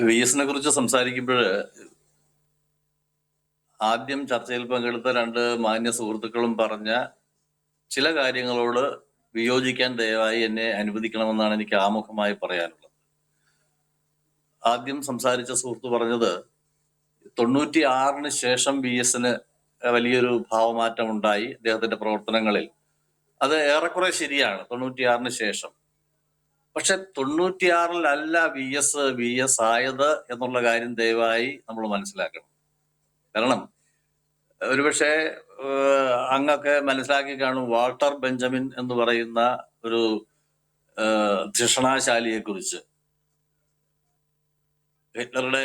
V എസിനെ കുറിച്ച് സംസാരിക്കുമ്പോൾ ആദ്യം ചർച്ചയിൽ പങ്കെടുത്ത രണ്ട് മാന്യ സുഹൃത്തുക്കളും പറഞ്ഞ ചില കാര്യങ്ങളോട് വിയോജിക്കാൻ ദയവായി എന്നെ അനുവദിക്കണമെന്നാണ് എനിക്ക് ആമുഖമായി പറയാനുള്ളത്. ആദ്യം സംസാരിച്ച സുഹൃത്ത് പറഞ്ഞത് തൊണ്ണൂറ്റി ആറിന് ശേഷം വി എസിന് വലിയൊരു ഭാവമാറ്റം ഉണ്ടായി അദ്ദേഹത്തിന്റെ പ്രവർത്തനങ്ങളിൽ. അത് ഏറെക്കുറെ ശരിയാണ്. തൊണ്ണൂറ്റിയാറിന് ശേഷം. പക്ഷെ തൊണ്ണൂറ്റിയാറിലല്ല വി എസ് വി എസ് ആയത് എന്നുള്ള കാര്യം ദയവായി നമ്മൾ മനസ്സിലാക്കണം. കാരണം ഒരുപക്ഷെ അങ്ങൊക്കെ മനസ്സിലാക്കി കാണും വാൾട്ടർ ബെഞ്ചമിൻ എന്ന് പറയുന്ന ഒരു ധിഷണാശാലിയെ കുറിച്ച് ഹിറ്റ്ലറുടെ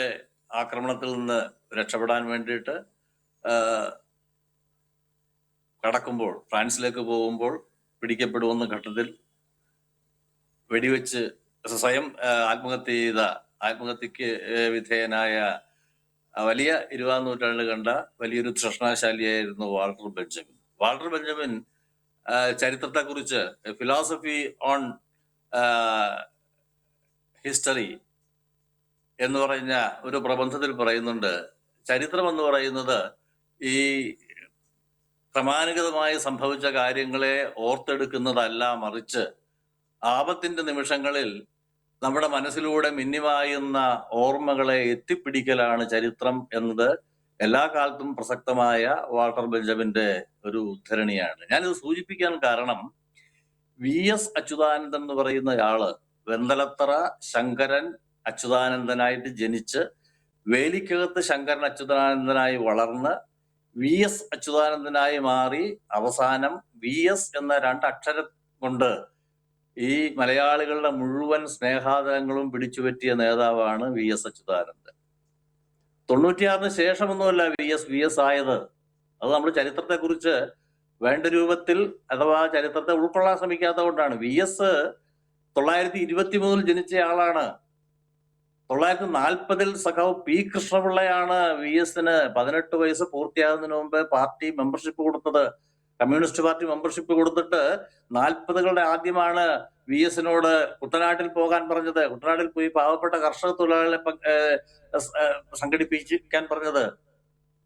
ആക്രമണത്തിൽ നിന്ന് രക്ഷപ്പെടാൻ വേണ്ടിയിട്ട് കടക്കുമ്പോൾ ഫ്രാൻസിലേക്ക് പോകുമ്പോൾ പിടിക്കപ്പെടുമെന്ന ഘട്ടത്തിൽ വെടിവെച്ച് സ്വയം ആത്മഹത്യ ചെയ്ത ആത്മഹത്യക്ക് വിധേയനായ വലിയ ഇരുപതാം നൂറ്റാണ്ടിൽ കണ്ട വലിയൊരു തൃഷ്ണാശാലിയായിരുന്നു വാൾട്ടർ ബെഞ്ചമിൻ. വാൾട്ടർ ബെഞ്ചമിൻ ചരിത്രത്തെ ചരിത്രത്തെക്കുറിച്ച് ഫിലോസഫി ഓൺ ഹിസ്റ്ററി എന്ന് പറഞ്ഞ ഒരു പ്രബന്ധത്തിൽ പറയുന്നുണ്ട്. ചരിത്രം എന്ന് പറയുന്നത് ഈ ക്രമാനുഗതമായി സംഭവിച്ച കാര്യങ്ങളെ ഓർത്തെടുക്കുന്നതല്ല മറിച്ച് ആപത്തിന്റെ നിമിഷങ്ങളിൽ നമ്മുടെ മനസ്സിലൂടെ മിന്നിമായുന്ന ഓർമ്മകളെ എത്തിപ്പിടിക്കലാണ് ചരിത്രം എന്നത് എല്ലാ കാലത്തും പ്രസക്തമായ വാൾട്ടർ ബെഞ്ചമിന്റെ ഒരു ഉദ്ധരണിയാണ്. ഞാനിത് സൂചിപ്പിക്കാൻ കാരണം വി എസ് അച്യുതാനന്ദൻ എന്ന് പറയുന്ന ആൾ വെന്തലത്തറ ശങ്കരൻ അച്യുതാനന്ദനായിട്ട് ജനിച്ച് വേലിക്കകത്ത് ശങ്കരൻ അച്യുതാനന്ദനായി വളർന്ന് വി എസ് അച്യുതാനന്ദനായി മാറി അവസാനം വി എസ് എന്ന രണ്ടക്ഷരം കൊണ്ട് ഈ മലയാളികളുടെ മുഴുവൻ സ്നേഹാദരങ്ങളും പിടിച്ചുപറ്റിയ നേതാവാണ് വി എസ് അച്യുതാനന്ദൻ. തൊണ്ണൂറ്റിയാറിന് ശേഷമൊന്നുമല്ല വി എസ് വി എസ് ആയത്. അത് നമ്മൾ ചരിത്രത്തെക്കുറിച്ച് വേണ്ട രൂപത്തിൽ അഥവാ ചരിത്രത്തെ ഉൾക്കൊള്ളാൻ ശ്രമിക്കാത്ത കൊണ്ടാണ് വി എസ് തൊള്ളായിരത്തി ഇരുപത്തി മൂന്നിൽ ജനിച്ച ആളാണ്. തൊള്ളായിരത്തി നാൽപ്പതിൽ സഖാവ് പി കൃഷ്ണപിള്ളയാണ് വി എസിന് പതിനെട്ട് വയസ്സ് പൂർത്തിയാകുന്നതിന് മുമ്പ് പാർട്ടി മെമ്പർഷിപ്പ് കൊടുത്തത്. കമ്മ്യൂണിസ്റ്റ് പാർട്ടി മെമ്പർഷിപ്പ് കൊടുത്തിട്ട് നാൽപ്പതുകളുടെ ആദ്യമാണ് വി എസിനോട് കുട്ടനാട്ടിൽ പോകാൻ പറഞ്ഞത്. കുട്ടനാട്ടിൽ പോയി പാവപ്പെട്ട കർഷക തൊഴിലാളികളെ സംഘടിപ്പിക്കാൻ പറഞ്ഞത്.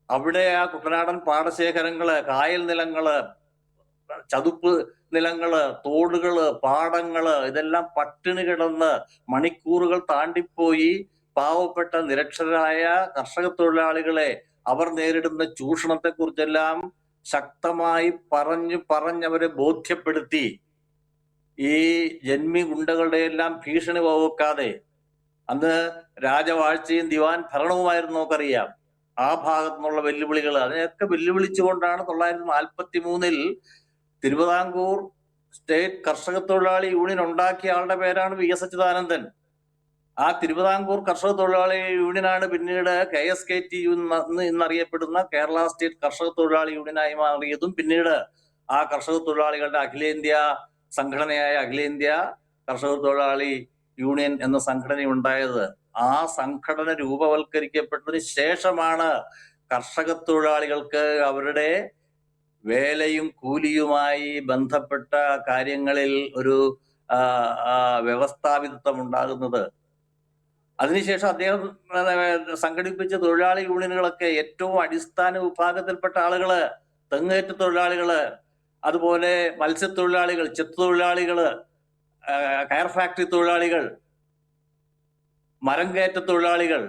അവിടെ ആ കുട്ടനാടൻ പാടശേഖരങ്ങൾ കായൽ നിലങ്ങൾ ചതുപ്പ് നിലങ്ങൾ തോടുകൾ പാടങ്ങൾ ഇതെല്ലാം പട്ടിണി കിടന്ന് മണിക്കൂറുകൾ താണ്ടിപ്പോയി പാവപ്പെട്ട നിരക്ഷരായ കർഷക തൊഴിലാളികളെ അവർ നേരിടുന്ന ചൂഷണത്തെ കുറിച്ചെല്ലാം ശക്തമായി പറഞ്ഞു പറഞ്ഞവരെ ബോധ്യപ്പെടുത്തി ഈ ജന്മി ഗുണ്ടകളുടെ എല്ലാം ഭീഷണി വകുക്കാതെ അന്ന് രാജവാഴ്ചയും ദിവാൻ ഭരണവുമായിരുന്നു നമുക്കറിയാം. ആ ഭാഗത്തു നിന്നുള്ള വെല്ലുവിളികൾ അതിനെയൊക്കെ വെല്ലുവിളിച്ചുകൊണ്ടാണ് തൊള്ളായിരത്തി നാൽപ്പത്തി മൂന്നിൽ തിരുവിതാംകൂർ സ്റ്റേറ്റ് കർഷക തൊഴിലാളി യൂണിയൻ ഉണ്ടാക്കിയ ആളുടെ പേരാണ് വി എസ് അച്യുതാനന്ദൻ. ആ തിരുവിതാംകൂർ കർഷക തൊഴിലാളി യൂണിയനാണ് പിന്നീട് K S K T U എന്ന് ഇന്നറിയപ്പെടുന്ന കേരള സ്റ്റേറ്റ് കർഷക തൊഴിലാളി യൂണിയനായി മാറിയതും പിന്നീട് ആ കർഷക തൊഴിലാളികളുടെ അഖിലേന്ത്യാ സംഘടനയായ അഖിലേന്ത്യാ കർഷക തൊഴിലാളി യൂണിയൻ എന്ന സംഘടന ഉണ്ടായത് ആ സംഘടന രൂപവൽക്കരിക്കപ്പെട്ടതിന് ശേഷമാണ് കർഷക തൊഴിലാളികൾക്ക് അവരുടെ വേലയും കൂലിയുമായി ബന്ധപ്പെട്ട കാര്യങ്ങളിൽ ഒരു വ്യവസ്ഥാപിതത്വം ഉണ്ടാകുന്നത്. അതിനുശേഷം അദ്ദേഹം സംഘടിപ്പിച്ച തൊഴിലാളി യൂണിയനുകളൊക്കെ ഏറ്റവും അടിസ്ഥാന വിഭാഗത്തിൽപ്പെട്ട ആളുകൾ തെങ്ങേറ്റ തൊഴിലാളികൾ അതുപോലെ മത്സ്യത്തൊഴിലാളികൾ ചെത്തു തൊഴിലാളികൾ ആ, കയർ ഫാക്ടറി തൊഴിലാളികൾ മരം കയറ്റ തൊഴിലാളികൾ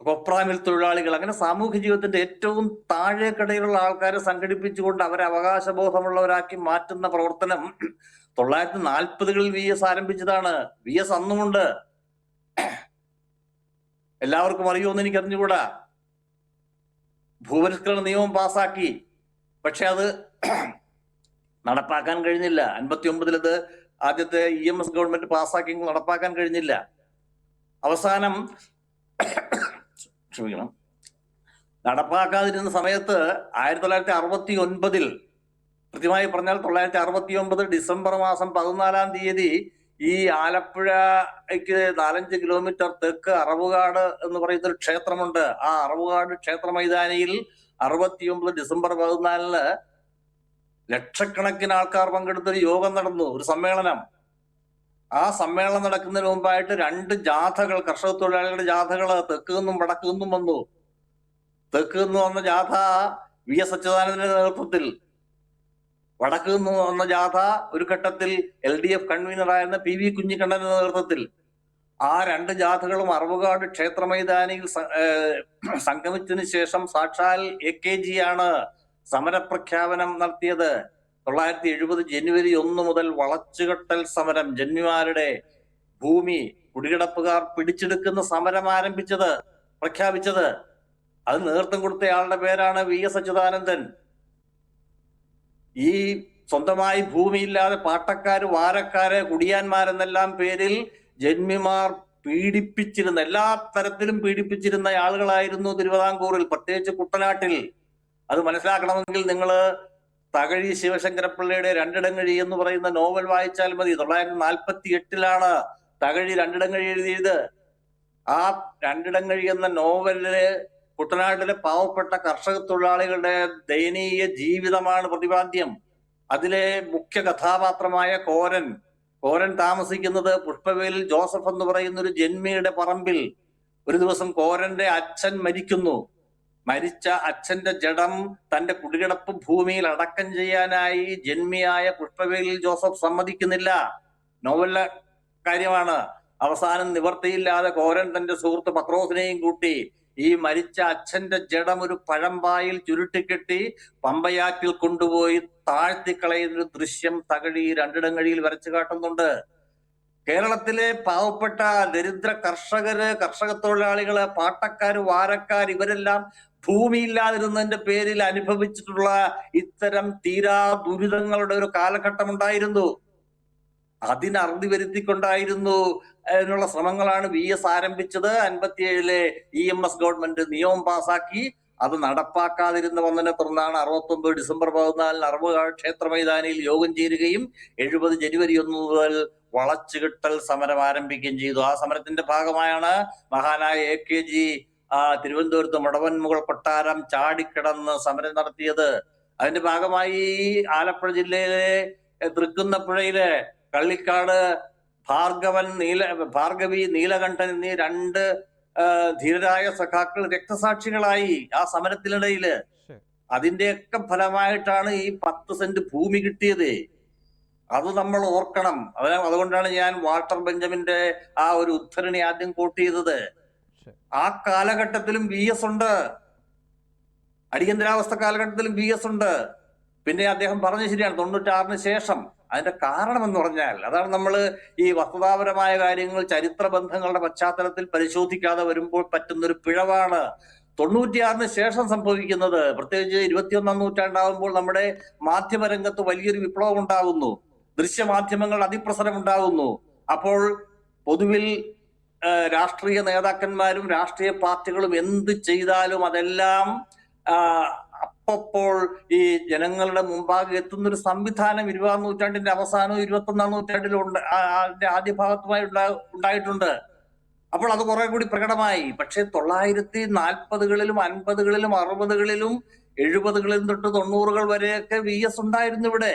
കൊപ്രാമിൽ തൊഴിലാളികൾ അങ്ങനെ സാമൂഹ്യ ജീവിതത്തിന്റെ ഏറ്റവും താഴെക്കിടയിലുള്ള ആൾക്കാരെ സംഘടിപ്പിച്ചുകൊണ്ട് അവരെ അവകാശബോധമുള്ളവരാക്കി മാറ്റുന്ന പ്രവർത്തനം തൊള്ളായിരത്തി നാൽപ്പതുകളിൽ വി എസ് ആരംഭിച്ചതാണ്. വി എസ് അന്നുമുണ്ട്. എല്ലാവർക്കും അറിയുമെന്ന് എനിക്ക് അറിഞ്ഞുകൂടാ ഭൂപരിഷ്കരണ നിയമം പാസാക്കി. പക്ഷെ അത് നടപ്പാക്കാൻ കഴിഞ്ഞില്ല. അൻപത്തി ഒമ്പതിൽ അത് ആദ്യത്തെ ഇ എം എസ് ഗവൺമെന്റ് പാസ്സാക്കി നടപ്പാക്കാൻ കഴിഞ്ഞില്ല. അവസാനം ക്ഷമിക്കണം. നടപ്പാക്കാതിരുന്ന സമയത്ത് ആയിരത്തി തൊള്ളായിരത്തി അറുപത്തി ഒൻപതിൽ കൃത്യമായി പറഞ്ഞാൽ തൊള്ളായിരത്തി അറുപത്തി ഒമ്പത് ഡിസംബർ മാസം പതിനാലാം തീയതി ഈ ആലപ്പുഴയ്ക്ക് നാലഞ്ച് കിലോമീറ്റർ തെക്ക് അറവുകാട് എന്ന് പറയുന്ന ഒരു ക്ഷേത്രമുണ്ട്. ആ അറവുകാട് ക്ഷേത്ര മൈതാനിയിൽ അറുപത്തിയൊമ്പത് ഡിസംബർ പതിനാലിന് ലക്ഷക്കണക്കിന് ആൾക്കാർ പങ്കെടുത്ത ഒരു യോഗം നടന്നു ഒരു സമ്മേളനം. ആ സമ്മേളനം നടക്കുന്നതിന് മുമ്പായിട്ട് രണ്ട് ജാഥകൾ കർഷക തൊഴിലാളികളുടെ ജാഥകൾ തെക്ക് നിന്നും വടക്ക് നിന്നും വന്നു. തെക്ക് നിന്ന് വന്ന ജാഥ വി എസ് അച്യുതാനന്ദന്റെ നേതൃത്വത്തിൽ വടക്ക് നിന്ന് വന്ന ജാഥ ഒരു ഘട്ടത്തിൽ എൽ ഡി എഫ് കൺവീനറായിരുന്ന പി വി കുഞ്ഞിക്കണ്ണന്റെ നേതൃത്വത്തിൽ. ആ രണ്ട് ജാഥകളും അറവുകാട് ക്ഷേത്ര മൈതാനിയിൽ സംഗമിച്ചതിന് ശേഷം സാക്ഷാൽ എ കെ ജി ആണ് സമരപ്രഖ്യാപനം നടത്തിയത്. തൊള്ളായിരത്തി എഴുപത് ജനുവരി ഒന്ന് മുതൽ വളച്ചുകെട്ടൽ സമരം ജന്മിമാരുടെ ഭൂമി കുടികിടപ്പുകാർ പിടിച്ചെടുക്കുന്ന സമരം ആരംഭിച്ചത് പ്രഖ്യാപിച്ചത്. അത് നേതൃത്വം കൊടുത്തയാളുടെ പേരാണ് വി എസ് അച്യുതാനന്ദൻ. ഈ സ്വന്തമായി ഭൂമിയില്ലാതെ പാട്ടക്കാര് വാരക്കാര് കുടിയാന്മാരെന്നെല്ലാം പേരിൽ ജന്മിമാർ പീഡിപ്പിച്ചിരുന്ന എല്ലാ തരത്തിലും പീഡിപ്പിച്ചിരുന്ന ആളുകളായിരുന്നു തിരുവിതാംകൂറിൽ. പ്രത്യേകിച്ച് കുട്ടനാട്ടിൽ. അത് മനസ്സിലാക്കണമെങ്കിൽ നിങ്ങൾ തകഴി ശിവശങ്കരപ്പിള്ളയുടെ രണ്ടിടങ്ങഴി എന്ന് പറയുന്ന നോവൽ വായിച്ചാൽ മതി. തൊള്ളായിരത്തി നാൽപ്പത്തി എട്ടിലാണ് തകഴി രണ്ടിടങ്ങഴി എഴുതിയത്. ആ രണ്ടിടങ്ങഴി എന്ന നോവലിൽ കുട്ടനാട്ടിലെ പാവപ്പെട്ട കർഷക തൊഴിലാളികളുടെ ദയനീയ ജീവിതമാണ് പ്രതിപാദ്യം. അതിലെ മുഖ്യ കഥാപാത്രമായ കോരൻ. കോരൻ താമസിക്കുന്നത് പുഷ്പവേലിൽ ജോസഫ് എന്ന് പറയുന്ന ഒരു ജന്മിയുടെ പറമ്പിൽ. ഒരു ദിവസം കോരന്റെ അച്ഛൻ മരിക്കുന്നു. മരിച്ച അച്ഛന്റെ ജഡം തന്റെ കുടികിടപ്പ് ഭൂമിയിൽ അടക്കം ചെയ്യാനായി ജന്മിയായ പുഷ്പവേലിൽ ജോസഫ് സമ്മതിക്കുന്നില്ല. നോവലിലെ കാര്യമാണ്. അവസാനം നിവർത്തിയില്ലാതെ കോരൻ തന്റെ സുഹൃത്ത് പത്രോസിനെയും കൂട്ടി ഈ മരിച്ച അച്ഛന്റെ ജഡം ഒരു പഴമ്പായിൽ ചുരുട്ടിക്കെട്ടി പമ്പയാറ്റിൽ കൊണ്ടുപോയി താഴ്ത്തിക്കളയുന്ന ഒരു ദൃശ്യം തകഴി രണ്ടിടങ്ങഴിയിൽ വരച്ചു കാട്ടുന്നുണ്ട്. കേരളത്തിലെ പാവപ്പെട്ട ദരിദ്ര കർഷകര് കർഷക തൊഴിലാളികൾ പാട്ടക്കാര് വാരക്കാർ ഇവരെല്ലാം ഭൂമിയില്ലാതിരുന്നതിന്റെ പേരിൽ അനുഭവിച്ചിട്ടുള്ള ഇത്തരം തീരാ ദുരിതങ്ങളുടെ ഒരു കാലഘട്ടം ഉണ്ടായിരുന്നു അതിന് അറുതി വരുത്തിക്കൊണ്ടായിരുന്നു അതിനുള്ള ശ്രമങ്ങളാണ് വി എസ് ആരംഭിച്ചത്. അൻപത്തിയേഴിലെ ഇ എം എസ് ഗവൺമെന്റ് നിയമം പാസാക്കി. അത് നടപ്പാക്കാതിരുന്ന വന്നതിനെ തുടർന്നാണ് അറുപത്തി ഒമ്പത് ഡിസംബർ പതിനാലിന് അറുപത് ക്ഷേത്ര മൈതാനിയിൽ യോഗം ചേരുകയും എഴുപത് ജനുവരി ഒന്ന് മുതൽ വളച്ചുകിട്ടൽ സമരം ആരംഭിക്കുകയും ചെയ്തു. ആ സമരത്തിന്റെ ഭാഗമായാണ് മഹാനായ എ കെ ജി തിരുവനന്തപുരത്ത് മടവൻമുകൾ കൊട്ടാരം ചാടിക്കിടന്ന് സമരം നടത്തിയത്. അതിന്റെ ഭാഗമായി ആലപ്പുഴ ജില്ലയിലെ തൃക്കുന്നപ്പുഴയിലെ കള്ളിക്കാട് ഭാർഗവൻ നീല ഭാർഗവി നീലകണ്ഠൻ എന്നീ രണ്ട് ധീരരായ സഖാക്കൾ രക്തസാക്ഷികളായി ആ സമരത്തിനിടയിൽ. അതിന്റെയൊക്കെ ഫലമായിട്ടാണ് ഈ പത്ത് സെന്റ് ഭൂമി കിട്ടിയത്. അത് നമ്മൾ ഓർക്കണം. അത് അതുകൊണ്ടാണ് ഞാൻ വാൾട്ടർ ബെഞ്ചമിന്റെ ആ ഒരു ഉദ്ധരണി ആദ്യം കോട്ട് ചെയ്തത്. ആ കാലഘട്ടത്തിലും വി എസ് ഉണ്ട്. അടിയന്തരാവസ്ഥ കാലഘട്ടത്തിലും വി എസ് ഉണ്ട്. പിന്നെ അദ്ദേഹം പറഞ്ഞ ശരിയാണ് തൊണ്ണൂറ്റാറിന് ശേഷം അതിന്റെ കാരണം എന്ന് പറഞ്ഞാൽ അതാണ് നമ്മൾ ഈ വസ്തുതാപരമായ കാര്യങ്ങൾ ചരിത്ര ബന്ധങ്ങളുടെ പശ്ചാത്തലത്തിൽ പരിശോധിക്കാതെ വരുമ്പോൾ പറ്റുന്നൊരു പിഴവാണ്. തൊണ്ണൂറ്റിയാറിന് ശേഷം സംഭവിക്കുന്നത് പ്രത്യേകിച്ച് ഇരുപത്തിയൊന്നാം നൂറ്റാണ്ടാവുമ്പോൾ നമ്മുടെ മാധ്യമരംഗത്ത് വലിയൊരു വിപ്ലവം ഉണ്ടാകുന്നു ദൃശ്യമാധ്യമങ്ങൾ അതിപ്രസരം ഉണ്ടാകുന്നു അപ്പോൾ പൊതുവിൽ രാഷ്ട്രീയ നേതാക്കന്മാരും രാഷ്ട്രീയ പാർട്ടികളും എന്ത് ചെയ്താലും അതെല്ലാം അപ്പപ്പോൾ ഈ ജനങ്ങളുടെ മുമ്പാകെ എത്തുന്ന ഒരു സംവിധാനം ഇരുപതാം നൂറ്റാണ്ടിന്റെ അവസാനവും ഇരുപത്തൊന്നാം നൂറ്റാണ്ടിലും ഉണ്ട് അതിന്റെ ആദ്യ ഭാഗത്തുമായി ഉണ്ടായിട്ടുണ്ട്. അപ്പോൾ അത് കുറെ കൂടി പ്രകടമായി. പക്ഷെ തൊള്ളായിരത്തി നാൽപ്പതുകളിലും അൻപതുകളിലും അറുപതുകളിലും എഴുപതുകളിലും തൊട്ട് തൊണ്ണൂറുകൾ വരെയൊക്കെ വി എസ് ഉണ്ടായിരുന്നു ഇവിടെ.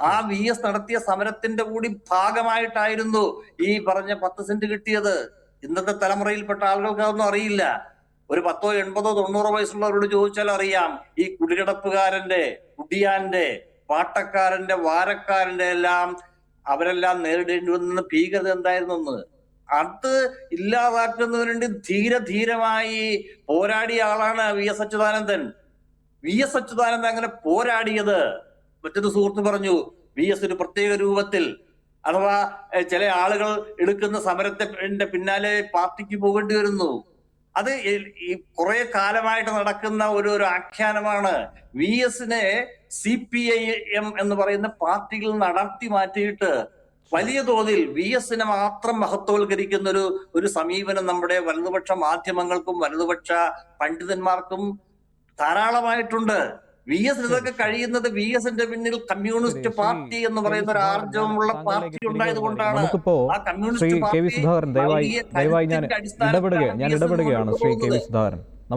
ആ വി എസ് നടത്തിയ സമരത്തിന്റെ കൂടി ഭാഗമായിട്ടായിരുന്നു ഈ പറഞ്ഞ പത്ത് സെന്റ് കിട്ടിയത്. ഇന്നത്തെ തലമുറയിൽപ്പെട്ട ആളുകൾക്ക് അതൊന്നും അറിയില്ല. ഒരു പത്തോ എൺപതോ തൊണ്ണൂറോ വയസ്സുള്ളവരോട് ചോദിച്ചാൽ അറിയാം ഈ കുടികിടപ്പുകാരന്റെ കുടിയാന്റെ പാട്ടക്കാരന്റെ വാരക്കാരന്റെ എല്ലാം അവരെല്ലാം നേരിടേണ്ടി വന്ന ഭീകരത എന്തായിരുന്നു എന്ന് അത് ഇല്ലാതാക്കുന്നതിന് വേണ്ടി ധീരധീരമായി പോരാടിയ ആളാണ് V S Achuthanandan. V S Achuthanandan അങ്ങനെ പോരാടിയത് മറ്റൊരു സുഹൃത്ത് പറഞ്ഞു വി എസ് ഒരു പ്രത്യേക രൂപത്തിൽ. അഥവാ ചില ആളുകൾ എടുക്കുന്ന സമരത്തെ പിന്നാലെ പാർട്ടിക്ക് പോകേണ്ടി വരുന്നു. അത് ഈ- കുറെ കാലമായിട്ട് നടക്കുന്ന ഒരു ഒരു ആഖ്യാനമാണ്. വി എസിനെ സി പി ഐ എം എന്ന് പറയുന്ന പാർട്ടിയിൽ നടത്തി മാറ്റിയിട്ട് വലിയ തോതിൽ വി എസിനെ മാത്രം മഹത്വവൽക്കരിക്കുന്ന ഒരു ഒരു സമീപനം നമ്മുടെ വലതുപക്ഷ മാധ്യമങ്ങൾക്കും വലതുപക്ഷ പണ്ഡിതന്മാർക്കും ധാരാളമായിട്ടുണ്ട്. വി എസ് ഇതൊക്കെ കഴിയുന്നത് വി എസിന്റെ പിന്നിൽ കമ്മ്യൂണിസ്റ്റ് പാർട്ടി എന്ന് പറയുന്ന ഒരു. ആർജവമുള്ള പാർട്ടി ഉണ്ടായത് കൊണ്ടാണ് ആ കമ്മ്യൂണിസ്റ്റ് പാർട്ടി ദയവായി ഞാൻ ഇടപെടുകയാണ്. Shri K V Sudhakaran.